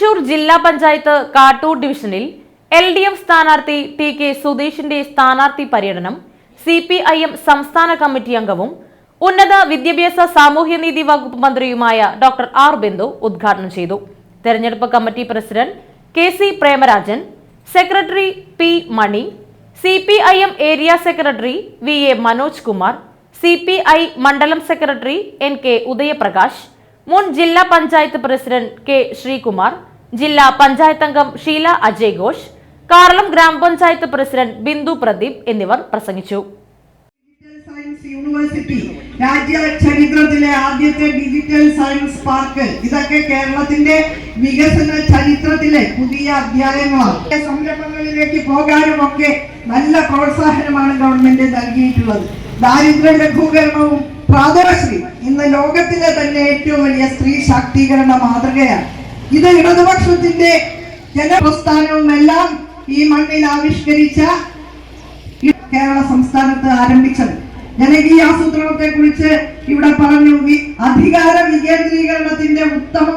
തൃശൂർ ജില്ലാ പഞ്ചായത്ത് കാട്ടൂർ ഡിവിഷനിൽ L D F സ്ഥാനാർത്ഥി ടി കെ സുധീഷിന്റെ സ്ഥാനാർത്ഥി പര്യടനം സി പി ഐ എം സംസ്ഥാന കമ്മിറ്റി അംഗവും ഉന്നത വിദ്യാഭ്യാസ സാമൂഹ്യനീതി വകുപ്പ് മന്ത്രിയുമായ ഡോക്ടർ ആർ ബിന്ദു ഉദ്ഘാടനം ചെയ്തു. തെരഞ്ഞെടുപ്പ് committee president K C Premarajan secretary P Mani C P I M area secretary V A Manoj Kumar C P I മണ്ഡലം സെക്രട്ടറി എൻ കെ ഉദയപ്രകാശ് മുൻ ജില്ലാ പഞ്ചായത്ത് പ്രസിഡന്റ് കെ ശ്രീകുമാർ ജില്ലാ പഞ്ചായത്ത് അംഗം ഷീല അജയ് ഘോഷ് കാർളം ഗ്രാമപഞ്ചായത്ത് പ്രസിഡന്റ് ബിന്ദു പ്രദീപ് എന്നിവർ പ്രസംഗിച്ചു. യൂണിവേഴ്സിറ്റി ചരിത്രത്തിലെ ആദ്യത്തെ ഡിജിറ്റൽ സയൻസ് പാർക്ക് ഇതൊക്കെ കേരളത്തിന്റെ വികസന ചരിത്രത്തിലെ പുതിയ അധ്യായങ്ങളാണ്. സംരംഭങ്ങളിലേക്ക് പോകാനും ഒക്കെ നല്ല പ്രോത്സാഹനമാണ് ഗവൺമെന്റ് നൽകിയിട്ടുള്ളത്. ദാരിദ്ര്യ ലഘൂകരണവും പ്രാദേശിക ഇന്ന് ലോകത്തിലെ തന്നെ ഏറ്റവും വലിയ സ്ത്രീ ശാക്തീകരണ മാതൃകയാണ്. ഇത് ഇടതുപക്ഷത്തിന്റെ ജനപ്രസ്ഥാനവും എല്ലാം ഈ മണ്ണിൽ ആവിഷ്കരിച്ച കേരള സംസ്ഥാനത്ത് ആരംഭിച്ചത്. ജനകീയ ആസൂത്രണത്തെ കുറിച്ച് ഇവിടെ പറഞ്ഞു. അധികാര വികേന്ദ്രീകരണത്തിന്റെ ഉത്തമ